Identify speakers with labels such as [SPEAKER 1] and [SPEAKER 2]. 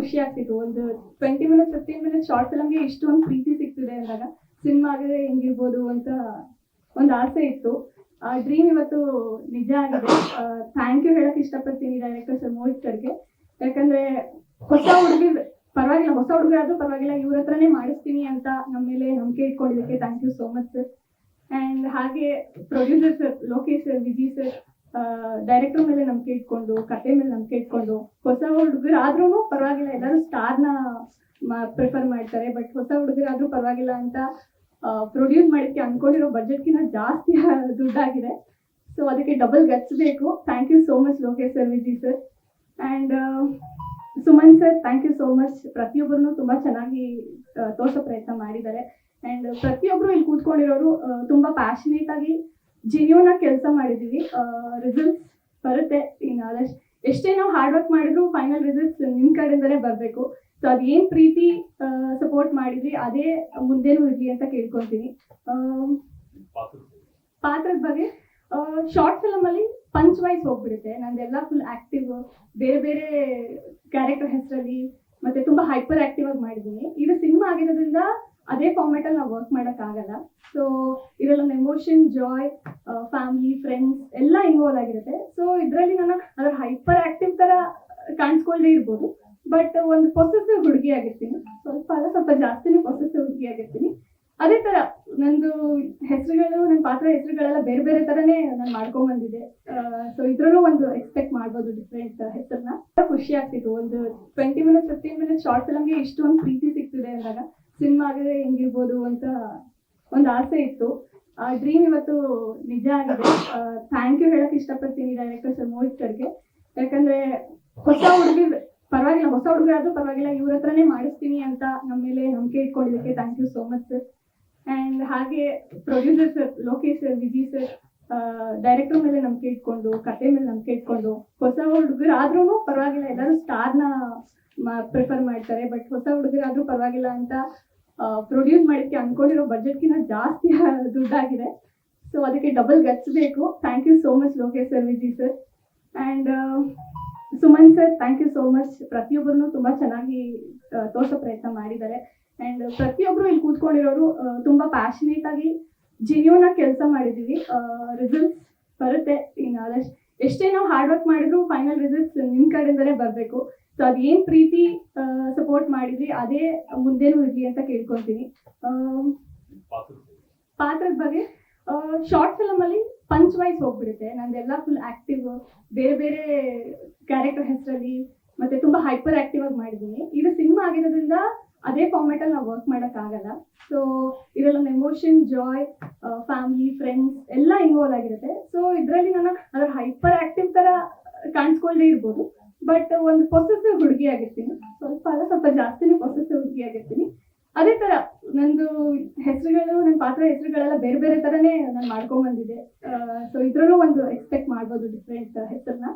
[SPEAKER 1] ಖುಷಿ ಆಗ್ತಿತ್ತು. ಒಂದು twenty minutes fifteen minutes short ಫಿಲಮ್ಗೆ ಇಷ್ಟೊಂದು ಪ್ರೀತಿ ಸಿಗ್ತಿದೆ ಅಂದಾಗ ಸಿನಿಮಾ ಆಗಿದ್ರೆ ಹೆಂಗಿರ್ಬೋದು ಅಂತ ಒಂದು ಆಸೆ ಇತ್ತು. ಆ ಡ್ರೀಮ್ ಇವತ್ತು ನಿಜ ಆಗಿದೆ. ಥ್ಯಾಂಕ್ ಯು ಹೇಳಕ್ ಇಷ್ಟಪಡ್ತೀನಿ ಡೈರೆಕ್ಟರ್ ಸರ್ ಮೋಹಿತ್ ಸರ್ಗೆ. ಯಾಕಂದ್ರೆ ಹೊಸ ಹುಡುಗಿ, ಪರವಾಗಿಲ್ಲ, ಹೊಸ ಹುಡುಗರಾದ್ರೂ ಪರವಾಗಿಲ್ಲ, ಇವ್ರ ಹತ್ರನೇ ಮಾಡಿಸ್ತೀನಿ ಅಂತ ನಮ್ಮ ಮೇಲೆ ನಂಬಿಕೆ ಇಟ್ಕೊಂಡಿದ್ದಕ್ಕೆ thank you so much sir and ಹಾಗೆ producer sir Lokesh sir Vijay sir director ಮೇಲೆ ನಂಬಿಕೆ ಇಟ್ಕೊಂಡು ಕತೆ ಮೇಲೆ ನಂಬಿಕೆ ಇಟ್ಕೊಂಡು, ಹೊಸ ಹುಡುಗರು ಆದ್ರೂ ಪರವಾಗಿಲ್ಲ. ಎಲ್ಲರೂ ಸ್ಟಾರ್ನ ಪ್ರಿಫರ್ ಮಾಡ್ತಾರೆ. ಬಟ್ ಹೊಸ ಹುಡುಗರಾದ್ರೂ ಪರವಾಗಿಲ್ಲ ಅಂತ ಪ್ರೊಡ್ಯೂಸ್ ಮಾಡೋಕ್ಕೆ ಅನ್ಕೊಂಡಿರೋ ಬಜೆಟ್ಗಿಂತ ಜಾಸ್ತಿ ದುಡ್ಡಾಗಿದೆ. ಸೊ ಅದಕ್ಕೆ ಡಬಲ್ ಬೇಕು. Thank you so much Lokesh sir Viji sir and Suman sir thank you so much ಪ್ರತಿಯೊಬ್ಬರನ್ನು ತುಂಬ ಚೆನ್ನಾಗಿ ತೋರಿಸೋ ಪ್ರಯತ್ನ ಮಾಡಿದ್ದಾರೆ. ಆ್ಯಂಡ್ ಪ್ರತಿಯೊಬ್ಬರು ಇಲ್ಲಿ ಕೂತ್ಕೊಂಡಿರೋರು ತುಂಬಾ ತುಂಬ ಪ್ಯಾಷನೇಟ್ ಆಗಿ ಜೆನ್ಯೂನ್ ಕೆಲಸ ಮಾಡಿದೀವಿ. ರಿಸಲ್ಟ್ಸ್ ಬರುತ್ತೆ. ಇನ್ನು ಎಷ್ಟೇ ನಾವು ಹಾರ್ಡ್ ವರ್ಕ್ ಮಾಡಿದ್ರು ಫೈನಲ್ ರಿಸಲ್ಟ್ಸ್ ನಿಮ್ಮ ಕಡೆಯಿಂದಲೇ ಬರಬೇಕು. ಸೊ ಅದೇನು ಪ್ರೀತಿ ಸಪೋರ್ಟ್ ಮಾಡಿದ್ರಿ, ಅದೇ ಮುಂದೆನೂ ಇರಲಿ ಅಂತ ಕೇಳ್ಕೊತೀನಿ. ಪಾತ್ರದ ಬಗ್ಗೆ ಶಾರ್ಟ್ ಫಿಲಮ್ ಅಲ್ಲಿ ಪಂಚ್ ವೈಸ್ ಹೋಗ್ಬಿಡುತ್ತೆ. ನಂದೆಲ್ಲ ಫುಲ್ ಆಕ್ಟಿವ್ ಬೇರೆ ಬೇರೆ ಕ್ಯಾರೆಕ್ಟರ್ ಹೆಸರಲ್ಲಿ, ಮತ್ತೆ ತುಂಬಾ ಹೈಪರ್ ಆಕ್ಟಿವ್ ಆಗಿ ಮಾಡಿದ್ದೀನಿ ಇದು ಸಿನಿಮಾ ಆಗಿರೋದ್ರಿಂದ ಅದೇ ಫಾರ್ಮೆಟ್ ಅಲ್ಲಿ ನಾವು ವರ್ಕ್ ಮಾಡಕ್ ಆಗಲ್ಲ. ಸೊ ಇದರಲ್ಲೊಂದು ಎಮೋಷನ್ ಜಾಯ್ ಫ್ಯಾಮಿಲಿ ಫ್ರೆಂಡ್ಸ್ ಎಲ್ಲ ಇನ್ವಾಲ್ವ್ ಆಗಿರುತ್ತೆ. ಸೊ ಇದರಲ್ಲಿ ನಾನು ಅದ್ರ ಹೈಪರ್ ಆಕ್ಟಿವ್ ತರ ಕಾಣಿಸ್ಕೊಳ್ಳದೆ ಇರ್ಬೋದು. ಬಟ್ ಒಂದು ಪೊಸೆಸಿವ್ ಹುಡುಗಿ ಆಗಿರ್ತೀನಿ. ಸ್ವಲ್ಪ ಅಲ್ಲ, ಸ್ವಲ್ಪ ಜಾಸ್ತಿನೇ ಪೊಸೆಸಿವ್ ಹುಡುಗಿ ಆಗಿರ್ತೀನಿ. ಅದೇ ತರ ನಂದು ಹೆಸರುಗಳು ನನ್ನ ಪಾತ್ರ ಹೆಸರುಗಳೆಲ್ಲ ಬೇರೆ ಬೇರೆ ತರನೇ ನಾನು ಮಾಡ್ಕೊಂಡ್ ಬಂದಿದೆ ಸೊ ಇದ್ರಲ್ಲೂ ಒಂದು ಎಕ್ಸ್ಪೆಕ್ಟ್ ಮಾಡ್ಬೋದು ಡಿಫ್ರೆಂಟ್ ಹೆಸರನ್ನ ಖುಷಿ ಆಗ್ತಿತ್ತು. ಒಂದು twenty minutes fifteen minutes short ಫಿಲಮ್ಗೆ ಇಷ್ಟೊಂದು ಪ್ರೀತಿ ಸಿಗ್ತಿದೆ ಅಂದಾಗ. ಸಿನಿಮಾ ಆಗಿದೆ ಹೆಂಗಿರ್ಬೋದು ಅಂತ ಒಂದು ಆಸೆ ಇತ್ತು. ಆ ಡ್ರೀಮ್ ಇವತ್ತು ನಿಜ ಆಗಿದೆ. ಥ್ಯಾಂಕ್ ಯು ಹೇಳಕ್ ಇಷ್ಟಪಡ್ತೀನಿ ಡೈರೆಕ್ಟರ್ ಸರ್ ಮೋಹಿತ್ ಸರ್ಗೆ. ಯಾಕಂದ್ರೆ ಹೊಸ ಹುಡುಗಿ ಪರವಾಗಿಲ್ಲ, ಹೊಸ ಹುಡುಗರಾದ್ರೂ ಪರವಾಗಿಲ್ಲ, ಇವ್ರ ಹತ್ರನೇ ಮಾಡಿಸ್ತೀನಿ ಅಂತ ನಮ್ಮ ಮೇಲೆ ನಂಬಿಕೆ ಇಟ್ಕೊಂಡಿದ್ದಕ್ಕೆ thank you so much sir and ಹಾಗೆ producer sir Lokesh sir Vijay sir director ಮೇಲೆ ನಂಬಿಕೆ ಇಟ್ಕೊಂಡು, ಕತೆ ಮೇಲೆ ನಂಬಿಕೆ ಇಟ್ಕೊಂಡು, ಹೊಸ ಹುಡುಗರು ಆದ್ರೂ ಪರವಾಗಿಲ್ಲ, ಎಲ್ಲರೂ ಸ್ಟಾರ್ನ ಪ್ರಿಫರ್ ಮಾಡ್ತಾರೆ ಬಟ್ ಹೊಸ ಹುಡುಗರಾದ್ರೂ ಪರವಾಗಿಲ್ಲ ಅಂತ ಪ್ರೊಡ್ಯೂಸ್ ಮಾಡೋಕ್ಕೆ ಅಂದ್ಕೊಂಡಿರೋ ಬಜೆಟ್ಗಿಂತ ಜಾಸ್ತಿ ದುಡ್ಡಾಗಿದೆ. ಸೊ ಅದಕ್ಕೆ ಡಬಲ್ ಗಟ್ಸ್ ಬೇಕು. Thank you so much Lokesh sir Viji sir and Suman sir thank you so much ಪ್ರತಿಯೊಬ್ಬರನ್ನು ತುಂಬ ಚೆನ್ನಾಗಿ ತೋರಿಸೋ ಪ್ರಯತ್ನ ಮಾಡಿದ್ದಾರೆ. ಆ್ಯಂಡ್ ಪ್ರತಿಯೊಬ್ಬರು ಇಲ್ಲಿ ಕೂತ್ಕೊಂಡಿರೋರು ತುಂಬ ಪ್ಯಾಷನೇಟ್ ಆಗಿ ಜಿನಿಯೋನ ಕೆಲಸ ಮಾಡಿದ್ದೀವಿ. ರಿಸಲ್ಟ್ಸ್ ಬರುತ್ತೆ. ಇನ್ನು ಆದಷ್ಟು, ಎಷ್ಟೇ ನಾವು ಹಾರ್ಡ್ ವರ್ಕ್ ಮಾಡಿದ್ರು ಫೈನಲ್ ರಿಸಲ್ಟ್ಸ್ ನಿಮ್ಮ ಕಡೆಯಿಂದಲೇ ಬರಬೇಕು. ಸೊ ಅದೇನ್ ಪ್ರೀತಿ ಸಪೋರ್ಟ್ ಮಾಡಿದ್ರಿ. ಅದೇ ಮುಂದೇನು ಇರ್ಲಿ ಅಂತ ಕೇಳ್ಕೊಂತೀನಿ ಆ, ಪಾತ್ರದ ಬಗ್ಗೆ ಶಾರ್ಟ್ ಫಿಲಮ್ ಅಲ್ಲಿ ಪಂಚ್ ವೈಸ್ ಹೋಗ್ಬಿಡುತ್ತೆ. ನಂದೆಲ್ಲ ಫುಲ್ ಆಕ್ಟಿವ್ ಬೇರೆ ಬೇರೆ ಕ್ಯಾರೆಕ್ಟರ್ ಹೆಸರಲ್ಲಿ ಮತ್ತೆ ತುಂಬಾ ಹೈಪರ್ ಆಕ್ಟಿವ್ ಆಗಿ ಮಾಡಿದ್ದೀನಿ. ಇದು ಸಿನಿಮಾ ಆಗಿರೋದ್ರಿಂದ ಅದೇ ಫಾರ್ಮೆಟ್ ಅಲ್ಲಿ ನಾವು ವರ್ಕ್ ಮಾಡಕ್ ಆಗಲ್ಲ. ಸೊ ಇದ್ರಲ್ಲಿ ಎಮೋಷನ್ ಜಾಯ್ ಫ್ಯಾಮಿಲಿ ಫ್ರೆಂಡ್ಸ್ ಎಲ್ಲ ಇನ್ವಾಲ್ವ್ ಆಗಿರುತ್ತೆ. ಸೊ ಇದರಲ್ಲಿ ನಾನು ಅದ್ರ ಹೈಪರ್ ಆಕ್ಟಿವ್ ತರ ಕಾಣಿಸ್ಕೊಳ್ಳದೆ ಇರ್ಬೋದು. ಬಟ್ ಒಂದು ಪೊಸೆಸಿವ್ ಹುಡುಗಿ ಆಗಿರ್ತೀನಿ. ಸ್ವಲ್ಪ ಅಲ್ಲ, ಸ್ವಲ್ಪ ಜಾಸ್ತಿನೇ ಪೊಸೆಸಿವ್ ಹುಡುಗಿ ಆಗಿರ್ತೀನಿ. ಅದೇ ತರ ನಂದು ಹೆಸರುಗಳು ನನ್ನ ಪಾತ್ರ ಹೆಸರುಗಳೆಲ್ಲ ಬೇರೆ ಬೇರೆ ತರನೇ ನಾನು ಮಾಡ್ಕೊಂಡ್ ಬಂದಿದ್ದೆ ಸೊ ಇದ್ರಲ್ಲೂ ಒಂದು ಎಕ್ಸ್ಪೆಕ್ಟ್ ಮಾಡ್ಬೋದು ಡಿಫ್ರೆಂಟ್ ಹೆಸರನ್ನ